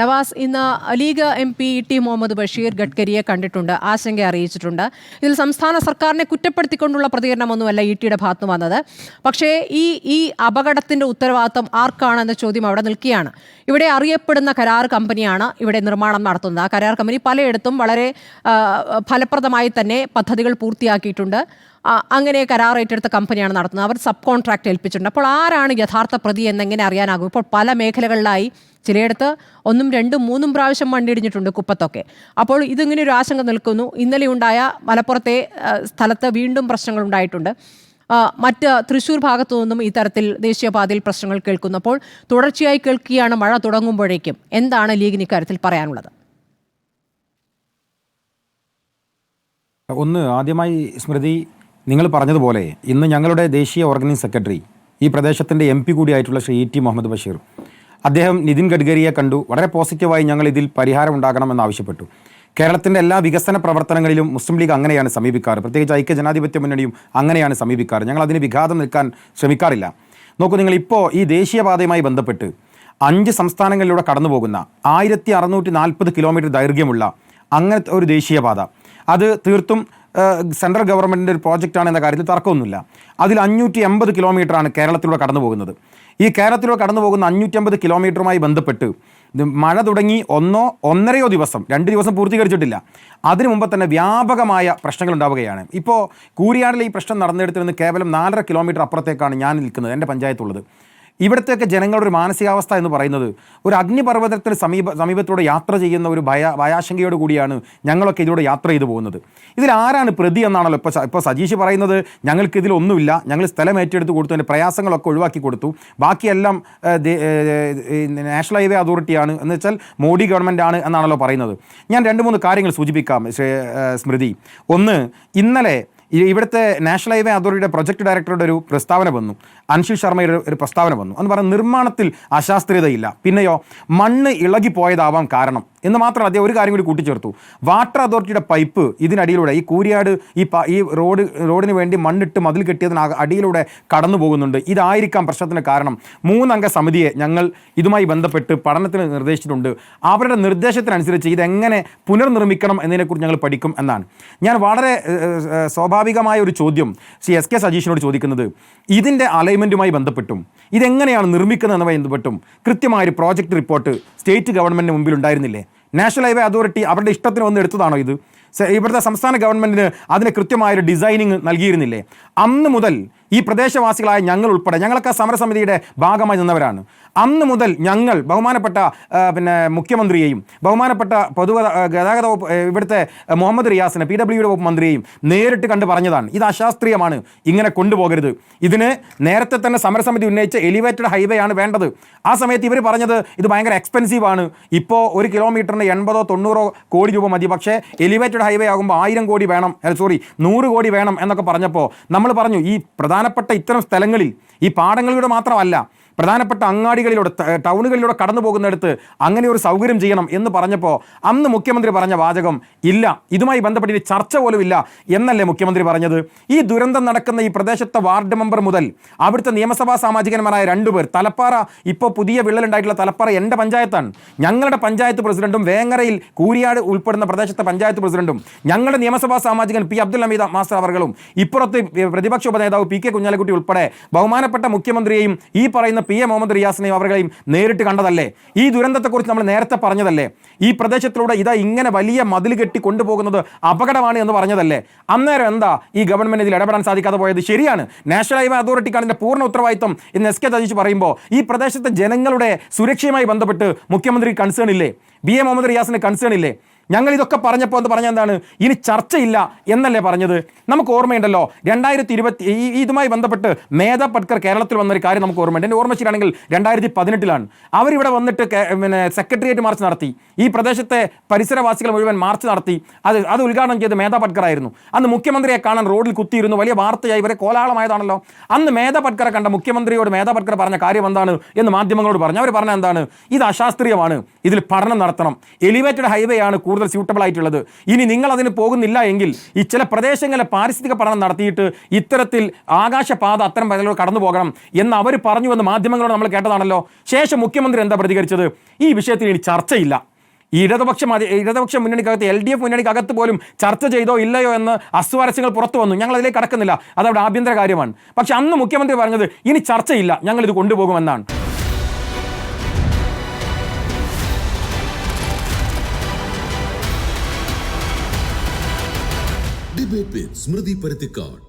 നവാസ് ഇന്ന് league M P T Muhammad Basheer ഗഡ്കരിയെ കണ്ടിട്ടുണ്ട് ആശങ്ക അറിയിച്ചിട്ടുണ്ട്. ഇതിൽ സംസ്ഥാന സർക്കാരിനെ കുറ്റപ്പെടുത്തിക്കൊണ്ടുള്ള പ്രതികരണമൊന്നുമല്ല ഇ ടിയുടെ ഭാഗത്ത് വന്നത്. പക്ഷേ ഈ ഈ അപകടത്തിന്റെ ഉത്തരവാദിത്വം ആർക്കാണെന്ന ചോദ്യം അവിടെ നിൽക്കുകയാണ്. ഇവിടെ അറിയപ്പെടുന്ന കരാർ കമ്പനിയാണ് ഇവിടെ നിർമ്മാണം നടത്തുന്നത്. ആ കരാർ കമ്പനി പലയിടത്തും വളരെ ഫലപ്രദമായി തന്നെ പദ്ധതികൾ പൂർത്തിയാക്കിയിട്ടുണ്ട്. അങ്ങനെ കരാർ ഏറ്റെടുത്ത കമ്പനിയാണ് നടത്തുന്നത്. അവർ സബ് കോൺട്രാക്ട് ഏൽപ്പിച്ചിട്ടുണ്ട്. അപ്പോൾ ആരാണ് യഥാർത്ഥ പ്രതി എന്നെങ്ങനെ അറിയാനാകും? ഇപ്പോൾ പല മേഖലകളിലായി ചിലയിടത്ത് ഒന്നും രണ്ടും മൂന്നും പ്രാവശ്യം മണ്ണിടിഞ്ഞിട്ടുണ്ട് കുപ്പത്തൊക്കെ. അപ്പോൾ ഇതിങ്ങനെ ഒരു ആശങ്ക നിൽക്കുന്നു. ഇന്നലെ ഉണ്ടായ മലപ്പുറത്തെ സ്ഥലത്ത് വീണ്ടും പ്രശ്നങ്ങൾ ഉണ്ടായിട്ടുണ്ട്. മറ്റ് തൃശ്ശൂർ ഭാഗത്തു നിന്നും ഇത്തരത്തിൽ ദേശീയപാതയിൽ പ്രശ്നങ്ങൾ കേൾക്കുന്നു. അപ്പോൾ തുടർച്ചയായി കേൾക്കുകയാണ് മഴ തുടങ്ങുമ്പോഴേക്കും. എന്താണ് ലീഗിന് ഇക്കാര്യത്തിൽ പറയാനുള്ളത്? ഒന്ന് ആദ്യമായി സ്മൃതി നിങ്ങൾ പറഞ്ഞതുപോലെ ഇന്ന് ഞങ്ങളുടെ ദേശീയ ഓർഗനൈസ് സെക്രട്ടറി ഈ പ്രദേശത്തിന്റെ എം പി കൂടിയായിട്ടുള്ള ശ്രീ ഇ ടി മുഹമ്മദ് ബഷീർ അദ്ദേഹം നിതിൻ ഗഡ്കരിയെ കണ്ടു. വളരെ പോസിറ്റീവായി ഞങ്ങൾ ഇതിൽ പരിഹാരം ഉണ്ടാകണമെന്ന് ആവശ്യപ്പെട്ടു. കേരളത്തിന്റെ എല്ലാ വികസന പ്രവർത്തനങ്ങളിലും മുസ്ലിം ലീഗ് അങ്ങനെയാണ് സമീപിക്കാറ്. പ്രത്യേകിച്ച് ഐക്യ ജനാധിപത്യ മുന്നണിയും അങ്ങനെയാണ് സമീപിക്കാറ്. ഞങ്ങൾ അതിന് വിഘാതം നിൽക്കാൻ ശ്രമിക്കാറില്ല. നോക്കൂ നിങ്ങൾ ഇപ്പോൾ ഈ ദേശീയപാതയുമായി ബന്ധപ്പെട്ട് അഞ്ച് സംസ്ഥാനങ്ങളിലൂടെ കടന്നു പോകുന്ന ആയിരത്തി അറുന്നൂറ്റി നാൽപ്പത് കിലോമീറ്റർ ദൈർഘ്യമുള്ള അങ്ങനത്തെ ഒരു ദേശീയപാത അത് തീർത്തും സെൻട്രൽ ഗവൺമെന്റിന്റെ ഒരു പ്രോജക്റ്റാണ് എന്ന കാര്യത്തിൽ തർക്കമൊന്നുമില്ല. അതിൽ അഞ്ഞൂറ്റി എൺപത് കിലോമീറ്ററാണ് കേരളത്തിലൂടെ കടന്നു പോകുന്നത്. ഈ കേരളത്തിലൂടെ കടന്നു പോകുന്ന അഞ്ഞൂറ്റമ്പത് കിലോമീറ്ററുമായി ബന്ധപ്പെട്ട് മഴ തുടങ്ങി ഒന്നോ ഒന്നരയോ ദിവസം രണ്ട് ദിവസം പൂർത്തീകരിച്ചിട്ടില്ല. അതിനു മുമ്പ് തന്നെ വ്യാപകമായ പ്രശ്നങ്ങൾ ഉണ്ടാവുകയാണ്. ഇപ്പോൾ കൂരിയാടിലെ ഈ പ്രശ്നം നടന്നെടുത്തിരുന്ന് കേവലം നാലര കിലോമീറ്റർ അപ്പുറത്തേക്കാണ് ഞാൻ നിൽക്കുന്നത് എന്റെ പഞ്ചായത്തുള്ളത്. ഇവിടുത്തെയൊക്കെ ജനങ്ങളുടെ ഒരു മാനസികാവസ്ഥ എന്ന് പറയുന്നത് ഒരു അഗ്നിപർവതത്തിന് സമീപ സമീപത്തൂടെ യാത്ര ചെയ്യുന്ന ഒരു ഭയ ഭയാശങ്കയോട് കൂടിയാണ് ഞങ്ങളൊക്കെ ഇതിലൂടെ യാത്ര ചെയ്തു പോകുന്നത്. ഇതിൽ ആരാണ് പ്രതി എന്നാണല്ലോ ഇപ്പോൾ ഇപ്പോൾ സജീഷ് പറയുന്നത് ഞങ്ങൾക്ക് ഇതിലൊന്നുമില്ല ഞങ്ങൾ സ്ഥലം ഏറ്റെടുത്ത് കൊടുത്തു അതിന്റെ പ്രയാസങ്ങളൊക്കെ ഒഴിവാക്കി കൊടുത്തു. ബാക്കിയെല്ലാം നാഷണൽ ഹൈവേ അതോറിറ്റിയാണ്. എന്ന് വെച്ചാൽ മോഡി ഗവൺമെന്റ് ആണ് എന്നാണല്ലോ പറയുന്നത്. ഞാൻ രണ്ട് മൂന്ന് കാര്യങ്ങൾ സൂചിപ്പിക്കാം സ്മൃതി. ഒന്ന് ഇന്നലെ ഇവിടുത്തെ നാഷണൽ ഹൈവേ അതോറിറ്റിയുടെ പ്രൊജക്ട് ഡയറക്ടറുടെ ഒരു പ്രസ്താവന വന്നു. അൻഷിൽ ശർമ്മയുടെ ഒരു- ഒരു പ്രസ്താവന വന്നു. എന്ന് പറഞ്ഞാൽ നിർമ്മാണത്തിൽ അശാസ്ത്രീയതയില്ല. പിന്നെയോ മണ്ണ് ഇളകിപ്പോയതാവാം കാരണം. എന്ന് മാത്രം അദ്ദേഹം ഒരു കാര്യം കൂടി കൂട്ടിച്ചേർത്തു. വാട്ടർ അതോറിറ്റിയുടെ പൈപ്പ് ഇതിനടിയിലൂടെ ഈ കൂരിയാട് ഈ ഈ റോഡ് റോഡിന് വേണ്ടി മണ്ണിട്ട് മതിൽ കെട്ടിയതിന് അടിയിലൂടെ കടന്നു പോകുന്നുണ്ട്. ഇതായിരിക്കാം പ്രശ്നത്തിന് കാരണം. മൂന്നംഗ സമിതിയെ ഞങ്ങൾ ഇതുമായി ബന്ധപ്പെട്ട് പഠനത്തിന് നിർദ്ദേശിച്ചിട്ടുണ്ട്. അവരുടെ നിർദ്ദേശത്തിനനുസരിച്ച് ഇതെങ്ങനെ പുനർനിർമ്മിക്കണം എന്നതിനെക്കുറിച്ച് ഞങ്ങൾ പഠിക്കും എന്നാണ്. ഞാൻ വളരെ സ്വാഭാവികമായ ഒരു ചോദ്യം ശ്രീ എസ് കെ സജീഷിനോട് ചോദിക്കുന്നത്. ഇതിന്റെ അലൈൻമെന്റുമായി ബന്ധപ്പെട്ടും ഇതെങ്ങനെയാണ് നിർമ്മിക്കുന്നത് എന്നതുമായി ബന്ധപ്പെട്ടും കൃത്യമായൊരു പ്രോജക്റ്റ് റിപ്പോർട്ട് സ്റ്റേറ്റ് ഗവൺമെന്റിന് മുമ്പിൽ ഉണ്ടായിരുന്നില്ലേ നാഷണൽ ഹൈവേ അതോറിറ്റി അവരുടെ ഇഷ്ടത്തിന് വന്ന് എടുത്തതാണോ ഇത്? ഇവിടുത്തെ സംസ്ഥാന ഗവൺമെന്റിന് അതിന് കൃത്യമായൊരു ഡിസൈനിങ് നൽകിയിരുന്നില്ലേ? അന്ന് മുതൽ ഈ പ്രദേശവാസികളായ ഞങ്ങൾ ഉൾപ്പെടെ ഞങ്ങളൊക്കെ സമരസമിതിയുടെ ഭാഗമായി നിന്നവരാണ്. അന്ന് മുതൽ ഞങ്ങൾ ബഹുമാനപ്പെട്ട പിന്നെ മുഖ്യമന്ത്രിയെയും ബഹുമാനപ്പെട്ട ആ, ഗതാഗത വകുപ്പ് ഇവിടുത്തെ മുഹമ്മദ് റിയാസിനെ പി ഡബ്ല്യുയുടെ വകുപ്പ് മന്ത്രിയെയും നേരിട്ട് കണ്ട് പറഞ്ഞതാണ്. ഇത് അശാസ്ത്രീയമാണ്. ഇങ്ങനെ കൊണ്ടുപോകരുത്. ഇതിന് നേരത്തെ തന്നെ സമരസമിതി ഉന്നയിച്ച എലിവേറ്റഡ് ഹൈവേ ആണ് വേണ്ടത്. ആ സമയത്ത് ഇവർ പറഞ്ഞത് ഇത് ഭയങ്കര എക്സ്പെൻസീവ് ആണ്. ഇപ്പോൾ ഒരു കിലോമീറ്ററിന് എൺപതോ തൊണ്ണൂറോ കോടി രൂപ മതി. പക്ഷേ എലിവേറ്റഡ് ഹൈവേ ആകുമ്പോൾ ആയിരം കോടി വേണം. സോറി നൂറ് കോടി വേണം എന്നൊക്കെ പറഞ്ഞപ്പോൾ നമ്മൾ പറഞ്ഞു ഈ പ്രധാനപ്പെട്ട ഇത്തരം സ്ഥലങ്ങളിൽ ഈ പാടങ്ങളിലൂടെ മാത്രമല്ല പ്രധാനപ്പെട്ട അങ്ങാടികളിലൂടെ ടൗണുകളിലൂടെ കടന്നു പോകുന്നിടത്ത് അങ്ങനെ ഒരു സൗകര്യം ചെയ്യണം എന്ന് പറഞ്ഞപ്പോൾ അന്ന് മുഖ്യമന്ത്രി പറഞ്ഞ വാചകം ഇല്ല ഇതുമായി ബന്ധപ്പെട്ട് ഇനി ചർച്ച പോലും ഇല്ല എന്നല്ലേ മുഖ്യമന്ത്രി പറഞ്ഞത്? ഈ ദുരന്തം നടക്കുന്ന ഈ പ്രദേശത്തെ വാർഡ് മെമ്പർ മുതൽ അവിടുത്തെ നിയമസഭാ സാമാജികന്മാരായ രണ്ടുപേർ തലപ്പാറ ഇപ്പോൾ പുതിയ വിള്ളലുണ്ടായിട്ടുള്ള തലപ്പാറ എന്റെ പഞ്ചായത്താണ്. ഞങ്ങളുടെ പഞ്ചായത്ത് പ്രസിഡന്റും വേങ്ങരയിൽ കൂരിയാട് ഉൾപ്പെടുന്ന പ്രദേശത്തെ പഞ്ചായത്ത് പ്രസിഡന്റും ഞങ്ങളുടെ നിയമസഭാ സാമാജികൻ പി അബ്ദുൽ ഹമീദ് മാസ്റ്റർ അവർകളും ഇപ്പുറത്ത് പ്രതിപക്ഷ ഉപനേതാവ് പി കെ കുഞ്ഞാലിക്കുട്ടി ഉൾപ്പെടെ ബഹുമാനപ്പെട്ട മുഖ്യമന്ത്രിയെയും ഈ പറയുന്ന പി എ മുഹമ്മദ് റിയാസിനെയും അവരുടെയും നേരിട്ട് കണ്ടതല്ലേ? ഈ ദുരന്തത്തെക്കുറിച്ച് നമ്മൾ നേരത്തെ പറഞ്ഞതല്ലേ? ഈ പ്രദേശത്തിലൂടെ ഇതാ ഇങ്ങനെ വലിയ മതിൽ കെട്ടി കൊണ്ടുപോകുന്നത് അപകടമാണ് എന്ന് പറഞ്ഞതല്ലേ? അന്നേരം എന്താ ഈ ഗവൺമെന്റ് ഇതിൽ ഇടപെടാൻ സാധിക്കാതെ പോയത്? ശരിയാണ്. നാഷണൽ ഹൈവേ അതോറിറ്റിക്കാണ് ഇതിന്റെ പൂർണ ഉത്തരവാദിത്വം എന്ന് എസ് കെ തജിച്ച് പറയുമ്പോൾ ഈ പ്രദേശത്തെ ജനങ്ങളുടെ സുരക്ഷയുമായി ബന്ധപ്പെട്ട് മുഖ്യമന്ത്രി കൺസേൺ ഇല്ലേ? ബി എ മുഹമ്മദ് റിയാസിന് കൺസേൺ ഇല്ലേ? ഞങ്ങൾ ഇതൊക്കെ പറഞ്ഞപ്പോൾ എന്ന് പറഞ്ഞ എന്താണ്? ഇനി ചർച്ചയില്ല എന്നല്ലേ പറഞ്ഞത്? നമുക്ക് ഓർമ്മയുണ്ടല്ലോ രണ്ടായിരത്തി ഇരുപത്തി ഈ ഇതുമായി ബന്ധപ്പെട്ട് മേധ പട്കർ കേരളത്തിൽ വന്നൊരു കാര്യം നമുക്ക് ഓർമ്മയുണ്ട്. എന്റെ ഓർമ്മ രണ്ടായിരത്തി പതിനെട്ടിലാണ് അവരിവിടെ വന്നിട്ട് പിന്നെ സെക്രട്ടേറിയറ്റ് മാർച്ച് നടത്തി. ഈ പ്രദേശത്തെ പരിസരവാസികൾ മുഴുവൻ മാർച്ച് നടത്തി. അത് അത് ഉദ്ഘാടനം ചെയ്ത് മേധ പട്കർ ആയിരുന്നു അന്ന് മുഖ്യമന്ത്രിയെ കാണാൻ റോഡിൽ കുത്തിയിരുന്നു. വലിയ വാർത്തയായി. ഇവരെ കോലാഹലമായതാണല്ലോ. അന്ന് മേധ പട്കറെ കണ്ട മുഖ്യമന്ത്രിയോട് മേധ പട്കർ പറഞ്ഞ കാര്യം എന്താണ് എന്ന് മാധ്യമങ്ങളോട് പറഞ്ഞു. അവർ പറഞ്ഞ എന്താണ്? ഇത് അശാസ്ത്രീയമാണ്. ഇതിൽ പഠനം നടത്തണം. എലിവേറ്റഡ് ഹൈവേ ആണ് കൂടുതൽ കൂടുതൽ സ്യൂട്ടബിൾ ആയിട്ടുള്ളത്. ഇനി നിങ്ങൾ അതിന് പോകുന്നില്ല എങ്കിൽ ഈ ചില പ്രദേശങ്ങളെ പാരിസ്ഥിതിക പഠനം നടത്തിയിട്ട് ഇത്തരത്തിൽ ആകാശപാത അത്തരം മേഖലകളിലൂടെ കടന്നു പോകണം എന്ന് അവർ പറഞ്ഞു എന്ന് മാധ്യമങ്ങളോട് നമ്മൾ കേട്ടതാണല്ലോ. ശേഷം മുഖ്യമന്ത്രി എന്താ പ്രതികരിച്ചത്? ഈ വിഷയത്തിൽ ഇനി ചർച്ചയില്ല. ഈ ഇടതുപക്ഷ ഇടതുപക്ഷ മുന്നണിക്കകത്ത് എൽ ഡി എഫ് മുന്നണിക്കകത്ത് പോലും ചർച്ച ചെയ്തോ ഇല്ലയോ എന്ന് അസ്വാരസ്യങ്ങൾ പുറത്തു വന്നു. ഞങ്ങൾ അതിലേക്ക് കടക്കുന്നില്ല. അതവിടെ ആഭ്യന്തര കാര്യമാണ്. പക്ഷെ അന്ന് മുഖ്യമന്ത്രി പറഞ്ഞത് ഇനി ചർച്ചയില്ല. ഞങ്ങൾ ഇത് കൊണ്ടുപോകുമെന്നാണ്. ഡിബേറ്റ് വിത്ത് സ്മൃതി പരുത്തിക്കാട്